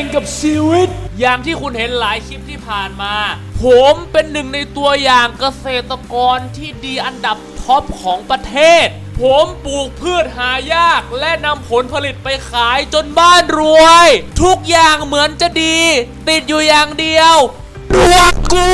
งกับชีวิต อย่างที่คุณเห็นหลายคลิปที่ผ่านมา ผมเป็นหนึ่งในตัวอย่างเกษตรกรที่ดีอันดับท็อปของประเทศ ผมปลูกพืชหายากและนำผลผลิตไปขายจนบ้านรวย ทุกอย่างเหมือนจะดี ติดอยู่อย่างเดียว ดวกู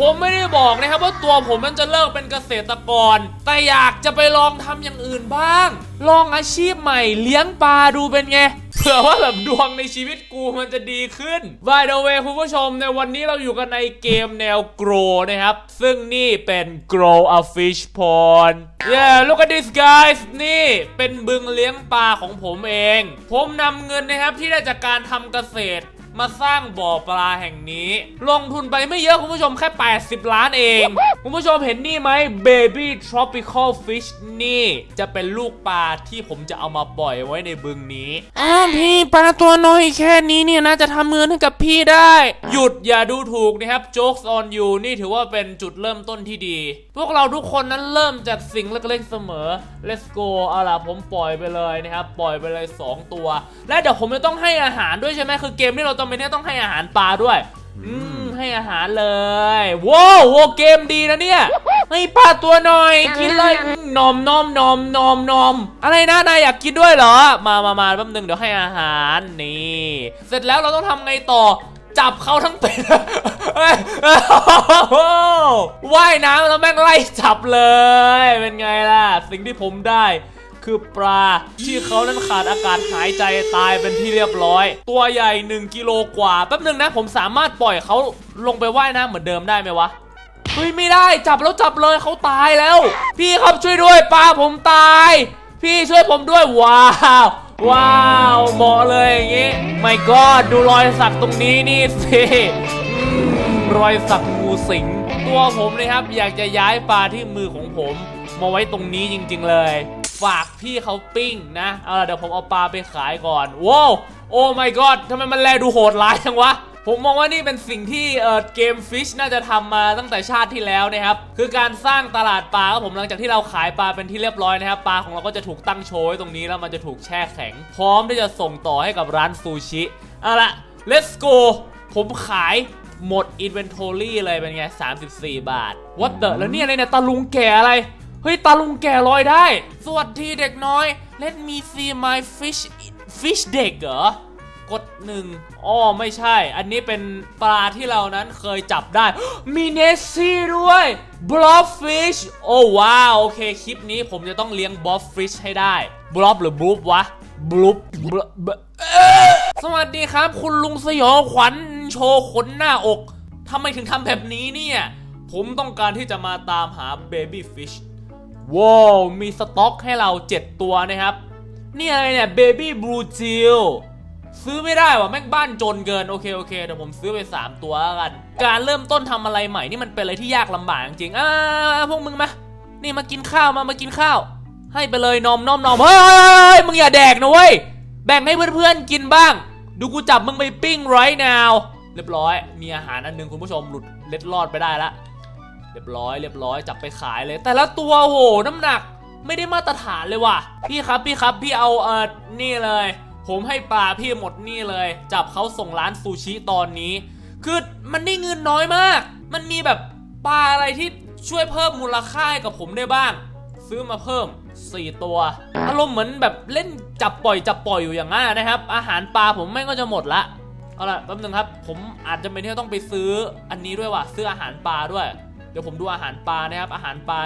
ผมไม่ได้บอกนะครับว่าตัวผมมันจะเลิกเป็นเกษตรกร แต่อยากจะไปลองทำอย่างอื่นบ้าง ลองอาชีพใหม่เลี้ยงปลาดูเป็นไงเผื่อว่าแบบดวงในชีวิตกูมันจะดีขึ้น By the way คุณผู้ชมในวันนี้เราอยู่กันในเกมแนว grow นะครับ ซึ่งนี่เป็น grow a fish pond Yeah look at this guys นี่เป็นบึงเลี้ยงปลาของผมเอง ผมนำเงินนะครับที่ได้จากการทำเกษตร มาสร้างบ่อปลาแห่งนี้ ลงทุนไปไม่เยอะคุณผู้ชมแค่ 80 ล้านเอง คุณผู้ชมเห็นนี่ไหม Baby Tropical Fish นี่จะเป็นลูกปลาที่ผมจะเอามาปล่อยไว้ในบึงนี้อ้าวพี่ปลาตัวน้อยแค่นี้เนี่ยนะจะทำเงินให้กับพี่ได้ หยุดอย่าดูถูกนะครับ Jokes on you นี่ถือว่าเป็นจุดเริ่มต้นที่ดี พวกเราทุกคนนั้นเริ่มจากสิ่งเล็กๆเสมอ Let's go เอาล่ะผมปล่อยไปเลยนะครับปล่อยไปเลย 2 ตัว และเดี๋ยวผมจะต้องให้อาหารด้วยใช่ไหมคือเกมที่เราจำเป็นที่ต้องให้อาหารปลาด้วย อืมให้อาหารเลยว้าวโวเกมดีนะเนี่ยให้ปลาตัวหน่อย กินเลยนอมนอมนอมนอมนอมอะไรนะนายอยากกินด้วยเหรอ มามามาแป๊บนึงเดี๋ยวให้อาหารนี่ เสร็จแล้วเราต้องทำไงต่อจับเขาทั้งเป็นเฮ้ยว่ายน้ำแล้วแม่งไล่จับเลย เป็นไงล่ะ สิ่งที่ผมได้ คือปลาที่เขานั้นขาดอากาศหายใจตายเป็นที่เรียบร้อย ตัวใหญ่ 1กิโลกว่าแป๊บนึงนะ ผมสามารถปล่อยเขาลงไปว่ายน้ำเหมือนเดิมได้ไหมวะเฮ้ยไม่ได้จับแล้วจับเลยเขาตายแล้ว พี่ครับช่วยด้วยปลาผมตาย พี่ช่วยผมด้วยว้าวว้าวเหมาะเลยอย่างงี้ไม่ก็ดูรอยสักตรงนี้นี่สิรอยสักงูสิง ตัวผมนะครับอยากจะย้ายปลาที่มือของผม มาไว้ตรงนี้จริง ๆ เลย ฝากพี่เขาปิ้งนะ เอาล่ะเดี๋ยวผมเอาปลาไปขายก่อนว้าวโอ้ my god ทำไมมันแลดูโหดร้ายจังวะผมมองว่านี่เป็นสิ่งที่เออเกมฟิชน่าจะทำมาตั้งแต่ชาติที่แล้วนะครับ คือการสร้างตลาดปลาครับผมหลังจากที่เราขายปลาเป็นที่เรียบร้อยนะครับ ปลาของเราก็จะถูกตั้งโชว์ไว้ตรงนี้แล้วมันจะถูกแช่แข็ง พร้อมที่จะส่งต่อให้กับร้านซูชิเอาละ let's go ผมขายหมด inventory เลยเป็นไง 34 บาท what the แล้วเนี่ยอะไรเนี่ยตาลุงแก่อะไร เฮ้ยตาลุงแก่ลอยได้ สวัสดีเด็กน้อย let me see my fish fish เด็กเหรอกดหนึ่งอ้อไม่ใช่ อันนี้เป็นปลาที่เรานั้นเคยจับได้ มีเนสซี่ด้วย บล็อบฟิช โอ้ว้าว โอเค คลิปนี้ผมจะต้องเลี้ยงบล็อบฟิชให้ได้ บล็อบหรือบลูบวะ บลูบบสวัสดีครับ คุณลุงสยองขวัญโชว์ขนหน้าอก ทำไมถึงทำแบบนี้เนี่ย ผมต้องการที่จะมาตามหาเบบี้ฟิช ว้าวมีสต็อกให้เรา 7 ตัวนะครับ นี่อะไรเนี่ยเบบี้บลูจิลซื้อไม่ได้ว่ะแม่งบ้านจนเกิน โอเคโอเคเดี๋ยวผมซื้อไป 3 ตัวแล้วกัน การเริ่มต้นทำอะไรใหม่นี่มันเป็นอะไรที่ยากลำบากจริงอ่าพวกมึงมา นี่มากินข้าวมามากินข้าว ให้ไปเลยนมนมนมเฮ้ยมึงอย่าแดกนะเว้ยแบ่งให้เพื่อนๆกินบ้าง ดูกูจับมึงไปปิ้ง right now เรียบร้อย มีอาหารอันหนึงคุณผู้ชมหลุดเล็ดรอดไปได้ละ เรียบร้อยเรียบร้อยจับไปขายเลย แต่ละตัวโหน้ำหนักไม่ได้มาตรฐานเลยว่ะ พี่ครับพี่ครับพี่เอาเออนี่เลย ผมให้ปลาพี่หมดนี่เลย จับเขาส่งร้านซูชิตอนนี้ คือมันได้เงินน้อยมาก มันมีแบบปลาอะไรที่ช่วยเพิ่มมูลค่าให้กับผมได้บ้าง ซื้อมาเพิ่ม 4 ตัว อารมณ์เหมือนแบบเล่นจับปล่อยจับปล่อยอยู่อย่างนั้นนะครับ อาหารปลาผมแม่งก็จะหมดละเอาล่ะแป๊บนึงครับ ผมอาจจะเป็นที่ต้องไปซื้ออันนี้ด้วยว่ะซื้ออาหารปลาด้วย เดี๋ยวผมดูอาหารปลานะครับ อาหารปลา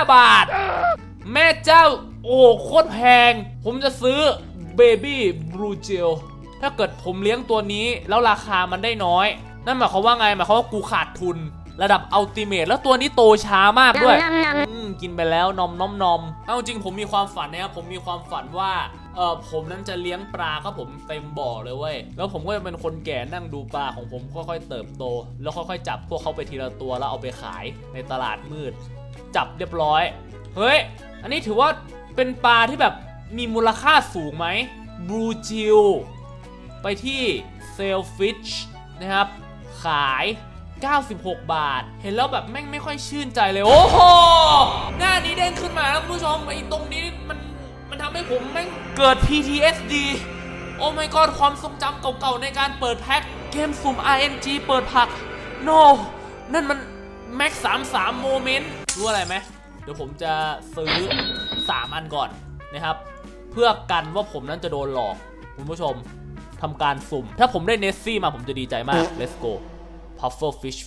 25 บาท แม่เจ้า โอ้โคตรแพง ผมจะซื้อเบบี้บลูเจลถ้าเกิดผมเลี้ยงตัวนี้ แล้วราคามันได้น้อย นั่นหมายความว่าไงหมายความว่ากูขาดทุน ระดับอัลติเมทแล้วตัวนี้โตช้ามากด้วย อืมกินไปแล้วนมนมนมเอาจริงผมมีความฝันนะครับผมมีความฝันว่า เออผมนั้นจะเลี้ยงปลาครับผมเต็มบ่อเลยเว้ยแล้วผมก็จะเป็นคนแก่นั่งดูปลาของผมค่อยๆเติบโต แล้วค่อยๆจับพวกเขาไปทีละตัวแล้วเอาไปขายในตลาดมืด จับเรียบร้อย เฮ้ย อันนี้ถือว่าเป็นปลาที่แบบมีมูลค่าสูงไหมบลูจิลไปที่เซลฟิชนะครับ ขาย 96 บาท เห็นแล้วแบบแม่งไม่ค่อยชื่นใจเลย โอ้โห หน้านี้เด้งขึ้นมาแล้วคุณผู้ชมไอ้ตรงนี้มันมัน ทำให้ผมแม่งเกิด PTSD โอ้ my god ความทรงจำเก่าๆในการเปิดแพ็คเกมสุ่ม RNG เปิดผัก no นั่นมัน Max 33 Moment รู้อะไรไหมเดี๋ยวผมจะซื้อ 3 อันก่อนนะครับ เพื่อกันว่าผมนั้นจะโดนหลอก คุณผู้ชมทำการสุ่ม ถ้าผมได้เนสซี่มาผมจะดีใจมาก let's go puffer fish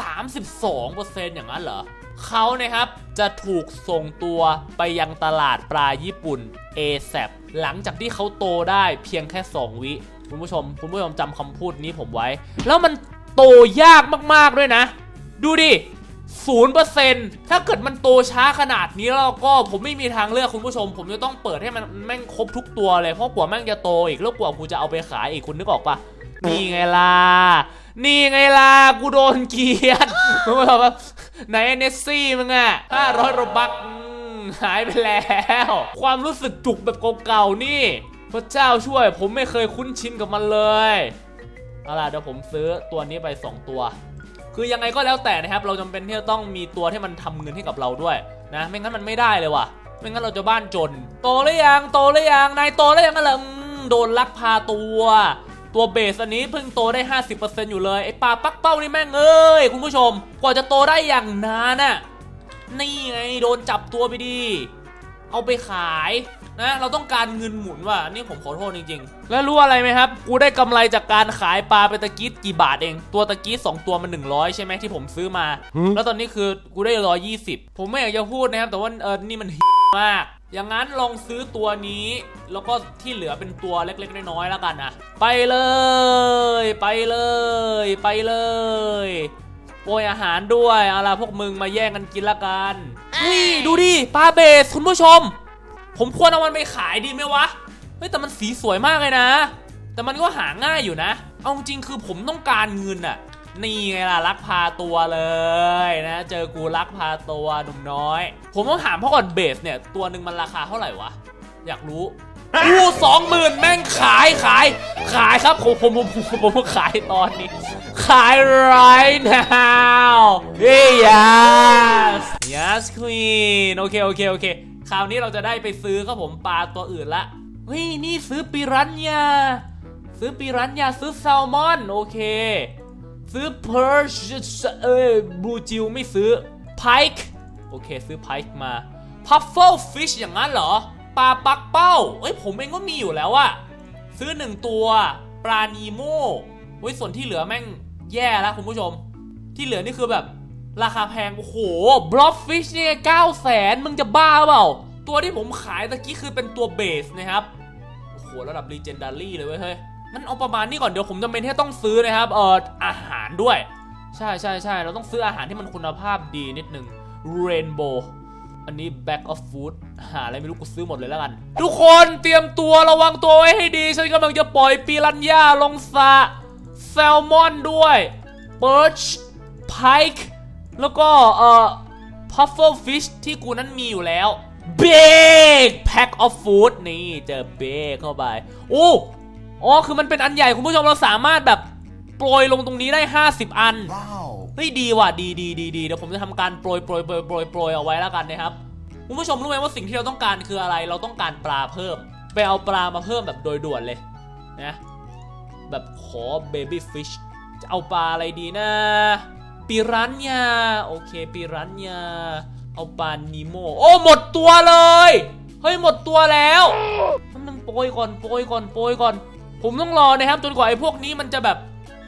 32%อย่างนั้นเหรอ เขานะครับจะถูกส่งตัวไปยังตลาดปลาญี่ปุ่น ASAP หลังจากที่เขาโตได้เพียงแค่ 2 วิ คุณผู้ชม คุณผู้ชมจำคำพูดนี้ผมไว้ แล้วมันโตยากมากๆด้วยนะ ดูดิ0%ถ้าเกิดมันโตช้าขนาดนี้แล้วก็ผมไม่มีทางเลือกคุณผู้ชม ผมจะต้องเปิดให้มันแม่งครบทุกตัวเลย เพราะกว่าแม่งจะโตอีกแล้วกว่ากูจะเอาไปขายอีกคุณนึกออกปะนี่ไงล่ะ นี่ไงล่ะ กูโดนเกียดคุณผู้ชมครับ ไหนเนสซี่มึงอะ500โรบักหายไปแล้ว ความรู้สึกจุกแบบเก่าๆนี่ พระเจ้าช่วย ผมไม่เคยคุ้นชินกับมันเลยเอาล่ะเดี๋ยวผมซื้อตัวนี้ไป 2 ตัว คือยังไงก็แล้วแต่นะครับ เราจำเป็นที่จะต้องมีตัวที่มันทำเงินให้กับเราด้วยนะ ไม่งั้นมันไม่ได้เลยว่ะ ไม่งั้นเราจะบ้านจน โตหรือยัง โตหรือยัง นายโตหรือยังกันเหรโดนลักพาตัว ตัวเบสอันนี้เพิ่งโตได้ 50%อยู่เลยไอ้ปลาปักเป้านี่แม่งเอ้ยคุณผู้ชม กว่าจะโตได้อย่างนานน่ะนี่ไงโดนจับตัวไปดี เอาไปขายนะเราต้องการเงินหมุนว่ะนี่ผมขอโทษจริงๆ แล้วรู้อะไรไหมครับ กูได้กำไรจากการขายปลาไปตะกี้กี่บาทเอง ตัวตะกี้2ตัวมัน100 ใช่ไหมที่ผมซื้อมา แล้วตอนนี้คือกูได้ 120 ผมไม่อยากจะพูดนะครับ แต่ว่าเออนี่มันมาก อย่างนั้นลองซื้อตัวนี้ แล้วก็ที่เหลือเป็นตัวเล็กๆน้อยๆแล้วกันนะไปเลย ไปเลย ไปเลยโปรยอาหารด้วยเอาล่ะพวกมึงมาแย่งกันกินละกันนี่ดูดิปลาเบสคุณผู้ชม ผมควรเอามันไปขายดีไหมวะเฮ้ยแต่มันสีสวยมากเลยนะ แต่มันก็หาง่ายอยู่นะ เอาจริงคือผมต้องการเงินอะ นี่ไงล่ะลักพาตัวเลยนะ เจอกูลักพาตัวหนุ่มน้อย ผมต้องถามพ่อก่อนเบสเนี่ย ตัวหนึ่งมันราคาเท่าไหร่วะ อยากรู้อู้สองหมื่นแม่งขายขาย ขายครับผมผมผมผมผมผมขายตอนนี้ ขาย right now yes yes queen โอเคโอเคโอเคคราวนี้เราจะได้ไปซื้อครับผมปลาตัวอื่นละเฮ้ยนี่ซื้อปิรันยาซื้อปิรันยาซื้อแซลมอน โอเค ซื้อเพอร์ชเอ้ยบลูจิวไม่ซื้อไพค์โอเคซื้อไพค์มาพัฟเฟิลฟิชอย่างนั้นเหรอ ปลาปักเป้า เอ้ยผมเองก็มีอยู่แล้วอะซื้อหนึ่งตัว ปลานีโม่เว้ยส่วนที่เหลือแม่งแย่แล้วคุณผู้ชม ที่เหลือนี่คือแบบราคาแพง โอ้โหบล็อบฟิชเนี่ยเก้าแสนมึงจะบ้าเปล่า ตัวที่ผมขายตะกี้คือเป็นตัวเบสนะครับ โอ้โห ระดับ Legendary เลยเว้ยเฮ้ย มันเอาประมาณนี้ก่อนเดี๋ยวผมจำเป็นที่จะต้องซื้อนะครับเอ่ออาหารด้วย ใช่ใช่ใช่เราต้องซื้ออาหารที่มันคุณภาพดีนิดนึง Rainbow อันนี้ Back of Food หาอะไรไม่รู้กูซื้อหมดเลยแล้วกัน ทุกคนเตรียมตัวระวังตัวไว้ให้ดี ฉันกำลังจะปล่อยปีรันย่าลงสระแซลมอนด้วย Perch Pike แล้วก็เอ่อ Puffer Fish ที่กูนั้นมีอยู่แล้ว Big Pack of Food นี่เจอเบกเข้าไป โอ้ อ๋อคือมันเป็นอันใหญ่คุณผู้ชมเราสามารถแบบโปรยลงตรงนี้ได้ 50 อัน Wow. เฮ้ยดีว่ะดีดีดีดีเดี๋ยวผมจะทำการโปรยโปรยโปรยโปรยโปรยเอาไว้แล้วกันนะครับคุณผู้ชมรู้ไหมว่าสิ่งที่เราต้องการคืออะไร เราต้องการปลาเพิ่ม ไปเอาปลามาเพิ่มแบบโดยด่วนเลยนะแบบขอเบบี้ฟิชจะเอาปลาอะไรดีนะปิรันยาโอเคปิรันยาเอาปลานีโมโอ้หมดตัวเลย เฮ้ยหมดตัวแล้วมันต้องโปรยก่อนโปรยก่อนโปรยก่อน ผมต้องรอนะครับจนกว่าไอ้พวกนี้มันจะแบบ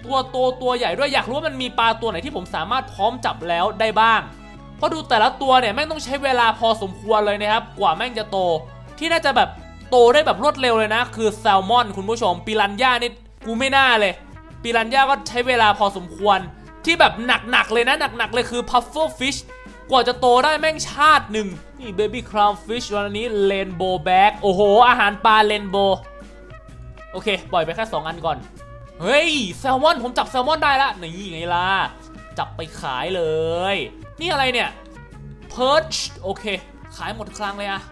ตัวโตตัวใหญ่ด้วยอยากรู้ว่ามันมีปลาตัวไหนที่ผมสามารถพร้อมจับแล้วได้บ้าง เพราะดูแต่ละตัวเนี่ยแม่งต้องใช้เวลาพอสมควรเลยนะครับกว่าแม่งจะโต ที่น่าจะแบบโตได้แบบรวดเร็วเลยนะ คือแซลมอนคุณผู้ชมปิรันย่านี่กูไม่น่าเลยปิรันย่าก็ใช้เวลาพอสมควรที่แบบหนักๆเลยนะหนักๆเลยคือพัฟเฟิลฟิชกว่าจะโตได้แม่งชาติหนึ่งนี่เบบี้คราวฟิชวันนี้เลนโบแบ็กโอ้โห อาหารปลาเลนโบ โอเคปล่อยไปแค่2อันก่อน เฮ้ยแซลมอนผมจับแซลมอนได้ละนี่ไงล่ะ จับไปขายเลย นี่อะไรเนี่ยเพิร์ชโอเค ขายหมดครั้งเลยอะ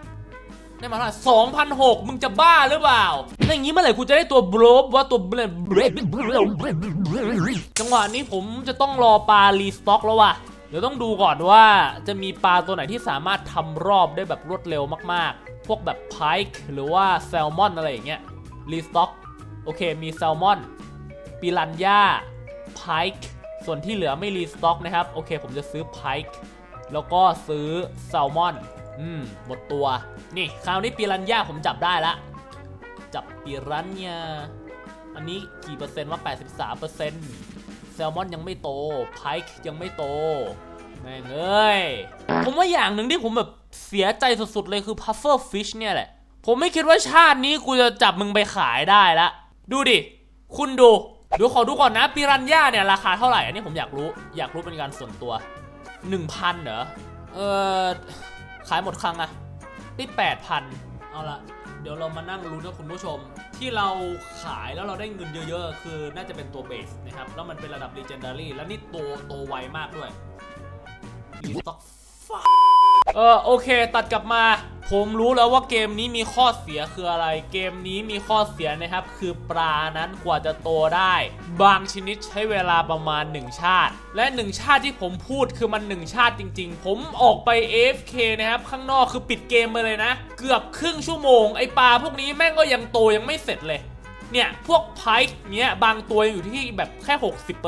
ได้มาเท่าไหร่สองพันหกมึงจะบ้าหรือเปล่าอย่างนี้เมื่อไหร่กูจะได้ตัวบลบว่าตัวเบลจังหวะนี้ผมจะต้องรอปลารีสต็อกแล้วว่ะเดี๋ยวต้องดูก่อนว่าจะมีปลาตัวไหนที่สามารถทำรอบได้แบบรวดเร็วมากๆ พวกแบบไพค์หรือว่าแซลมอนอะไรอย่างเงี้ย รีสต็อกโอเคมีแซลมอนปิรันย่าไพค์ส่วนที่เหลือไม่รีสต็อกนะครับ โอเคผมจะซื้อไพค์แล้วก็ซื้อแซลมอน อืม หมดตัว นี่ คราวนี้ปิรันย่าผมจับได้ละ จับปิรันย่าอันนี้กี่เปอร์เซ็นต์ว่า 83เปอร์เซ็นต์แซลมอนยังไม่โต ไพค์ยังไม่โต แม่งเอ้ย ผมว่าอย่างหนึ่งที่ผมแบบเสียใจสุดๆเลยคือ puffer fish เนี่ยแหละ ผมไม่คิดว่าชาตินี้กูจะจับมึงไปขายได้ละ ดูดิ คุณดู ดูขอดูก่อนนะปิรันย่าเนี่ยราคาเท่าไหร่ อันนี้ผมอยากรู้ อยากรู้เป็นการส่วนตัว 1,000 เหรอ เออขายหมดครั้งอะนี่8,000 เอาละเดี๋ยวเรามานั่งรู้นะคุณผู้ชม ที่เราขายแล้วเราได้เงินเยอะๆ คือน่าจะเป็นตัวเบสนะครับ แล้วมันเป็นระดับ legendary แล้วนี่โตโตไวมากด้วยรีสต็อก เออโอเค ตัดกลับมา ผมรู้แล้วว่าเกมนี้มีข้อเสียคืออะไร เกมนี้มีข้อเสียนะครับ คือปลานั้นกว่าจะโตได้ บางชนิดใช้เวลาประมาณ 1 ชาติ และ 1 ชาติที่ผมพูดคือมัน 1 ชาติจริง ๆ ผมออกไป AFK นะครับ ข้างนอกคือปิดเกมไปเลยนะ เกือบครึ่งชั่วโมงไอปลาพวกนี้แม่งก็ยังโตยังไม่เสร็จเลยเนี่ย พวกไพค์เนี้ยบางตัวอยู่ที่แบบแค่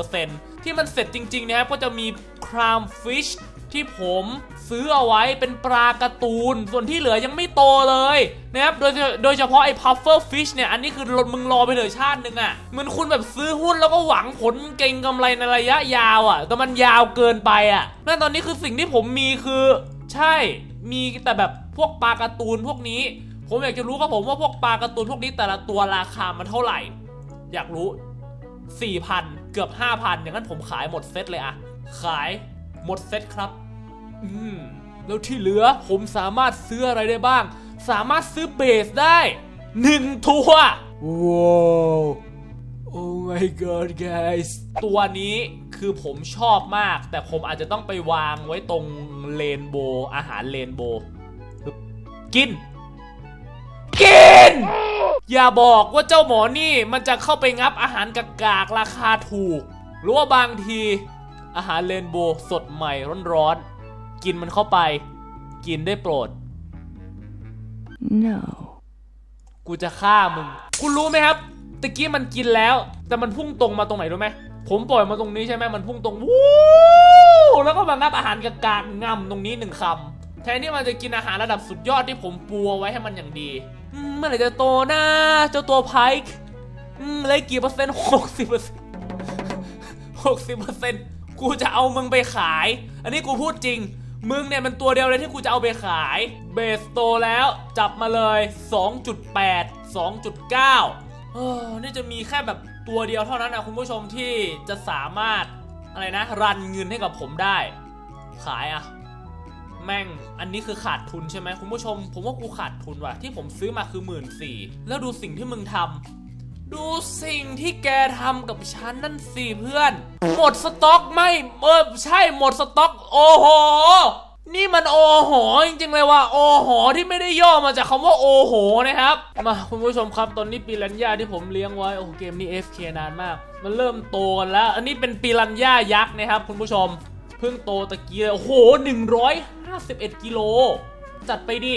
60%ที่มันเสร็จจริง ๆ นะครับ ก็จะมีครามฟิช ที่ผมซื้อเอาไว้เป็นปลาการ์ตูน ส่วนที่เหลือยังไม่โตเลยนะครับโดยโดยเฉพาะไอ้พัฟเฟอร์ฟิชเนี่ย อันนี้คือมึงรอไปเลยชาตินึงอะ่ะเหมือนคุณแบบซื้อหุ้นแล้วก็หวังผลเก่งกำไรในระยะยาวอะ่ะ แต่มันยาวเกินไปอะ่ะนั่นตอนนี้คือสิ่งที่ผมมีคือ ใช่ มีแต่แบบพวกปลาการ์ตูนพวกนี้ ผมอยากจะรู้ครับผมว่าพวกปลาการ์ตูนพวกนี้แต่ละตัวราคามันเท่าไหร่ อยากรู้4,000เกือบ5,000อย่างนั้นผมขายหมดเซตเลยอะขายหมดเซตครับ อืมแล้วที่เหลือผมสามารถซื้ออะไรได้บ้าง สามารถซื้อเบสได้หนึ่งตัวว้าว Oh my god guys ตัวนี้คือผมชอบมาก แต่ผมอาจจะต้องไปวางไว้ตรงเลนโบว์อาหารเลนโบว์ปึ๊บกิน กิน อย่าบอกว่าเจ้าหมอนี่มันจะเข้าไปงับอาหารกากากๆราคาถูก หรือว่าบางทีอาหารเรนโบว์สดใหม่ร้อนๆ กินมันเข้าไป กินได้โปรด No. กูจะฆ่ามึง คุณรู้ไหมครับตะกี้มันกินแล้ว แต่มันพุ่งตรงมาตรงไหนรู้ไหมผมปล่อยมาตรงนี้ใช่ไหมมันพุ่งตรงวู้แล้วก็มางับอาหารกากากๆงำตรงนี้หนึ่งคำแทนที่มันจะกินอาหารระดับสุดยอดที่ผมปูเอาไว้ให้มันอย่างดีอืมเมื่อไหร่จะโตนะเจ้าตัวไพค์อืมเหลยกี่เปอร์เซ็นต์หกสิบเปอร์เซ็นต์หกสิบเปอร์เซ็นต์กูจะเอามึงไปขาย อันนี้กูพูดจริง มึงเนี่ยมันตัวเดียวเลยที่กูจะเอาไปขาย เบสโตแล้วจับมาเลย 2.8 2.9เออนี่จะมีแค่แบบตัวเดียวเท่านั้นนะคุณผู้ชมที่จะสามารถอะไรนะ รันเงินให้กับผมได้ ขายอะแม่ง อันนี้คือขาดทุนใช่ไหมคุณผู้ชม ผมว่ากูขาดทุนว่ะ ที่ผมซื้อมาคือหมื่นสี่แล้วดูสิ่งที่มึงทำดูสิ่งที่แกทำกับฉันนั่นสิเพื่อน หมดสต็อกไหม่เออใช่หมดสต็อก โอ้โห นี่มันโอโหจริงๆเลยว่าโอโหที่ไม่ได้ย่อมาจากคำว่าโอโหนะครับมาคุณผู้ชมครับตอนนี้ปีรัญญาที่ผมเลี้ยงไว้โอ้โเกมนี้ FK นานมาก มันเริ่มโตกันแล้ว อันนี้เป็นปีรัญญายักษ์นะครับ คุณผู้ชมเพิ่งโตตะกี้เลยโอ้โห151กิโลจัดไปดิ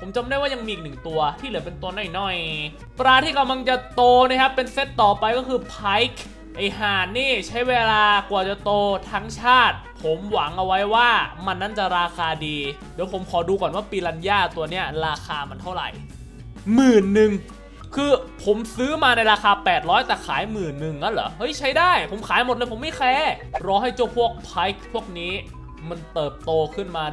ผมจำได้ว่ายังมีอีกหนึ่งตัวที่เหลือเป็นตัวน้อยๆ ปลาที่กำลังจะโตนะครับ เป็นเซตต่อไปก็คือไพค์ ไอห่านนี่ใช้เวลากว่าจะโตทั้งชาติ ผมหวังเอาไว้ว่ามันนั้นจะราคาดี เดี๋ยวผมขอดูก่อนว่าปีรัญญาตัวเนี้ยราคามันเท่าไหร่หมื่นหนึ่งคือผมซื้อมาในราคา 800 แต่ขายหมื่นหนึ่งงั้นเหรอ เฮ้ยใช้ได้ ผมขายหมดเลยผมไม่แคร์รอให้เจ้าพวกไพคพวกนี้ มันเติบโตขึ้นมา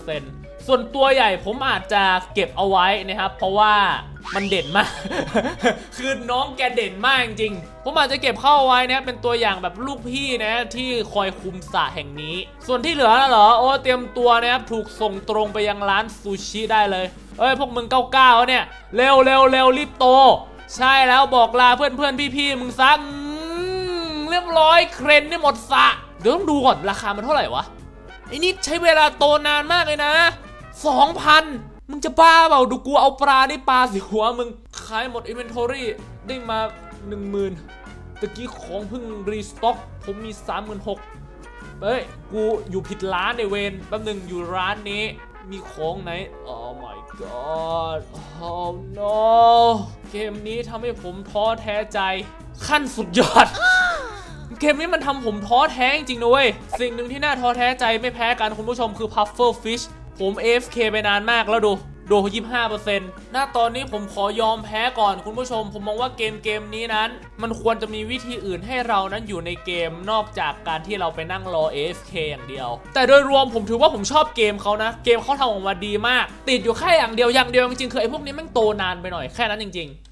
100%ส่วนตัวใหญ่ผมอาจจะเก็บเอาไว้นะครับ เพราะว่า มันเด่นมาก คือน้องแกเด่นมากจริงๆผมอาจจะเก็บเข้าไว้นะเป็นตัวอย่างแบบลูกพี่นะที่คอยคุมสระแห่งนี้ ส่วนที่เหลือนะเหรอโอ้เตรียมตัวนะครับถูกส่งตรงไปยังร้านซูชิได้เลยเอ้ยพวกมึงเก้าเก้าเนี่ยเร็วเร็วเร็วรีบโต ใช่แล้วบอกลาเพื่อนเพื่อนพี่พี่ๆมึงซักเรียบร้อยเครนนี่หมดสระเดี๋ยวต้องดูก่อนราคามันเท่าไหร่วะไอ้นี่ใช้เวลาโตนานมากเลยนะสองพัน มึงจะบ้าเปล่าดูกูเอาปลาได้ปลาสิหัวมึงขายหมดอินเวนทอรี่ได้มาหนึ่งหมื่นตะกี้ของเพิ่งรีสต็อก ผมมีสามหมื่นหกเฮ้ย กูอยู่ผิดร้านในเวนแป๊บหนึงอยู่ร้านนี้ มีของไหน oh my god oh no เกมนี้ทำให้ผมท้อแท้ใจ ขั้นสุดยอด เกมนี้มันทำผมท้อแท้จริงๆนะเว้ย สิ่งหนึ่งที่น่าท้อแท้ใจไม่แพ้กันคุณผู้ชมคือ Puffer Fish ผม AFK ไปนานมากแล้วดูโดู25%หน้าตอนนี้ผมขอยอมแพ้ก่อนคุณผู้ชม ผมมองว่าเกมเกมนี้นั้น มันควรจะมีวิธีอื่นให้เรานั้นอยู่ในเกมนอกจากการที่เราไปนั่งรอ AFK อย่างเดียว แต่โดยรวมผมถือว่าผมชอบเกมเขานะ เกมเขาทำออกมาดีมาก ติดอยู่แค่อย่างเดียวอย่างเดียวจริงๆคือไอ้พวกนี้มันโตนานไปหน่อยแค่นั้นจริง ๆ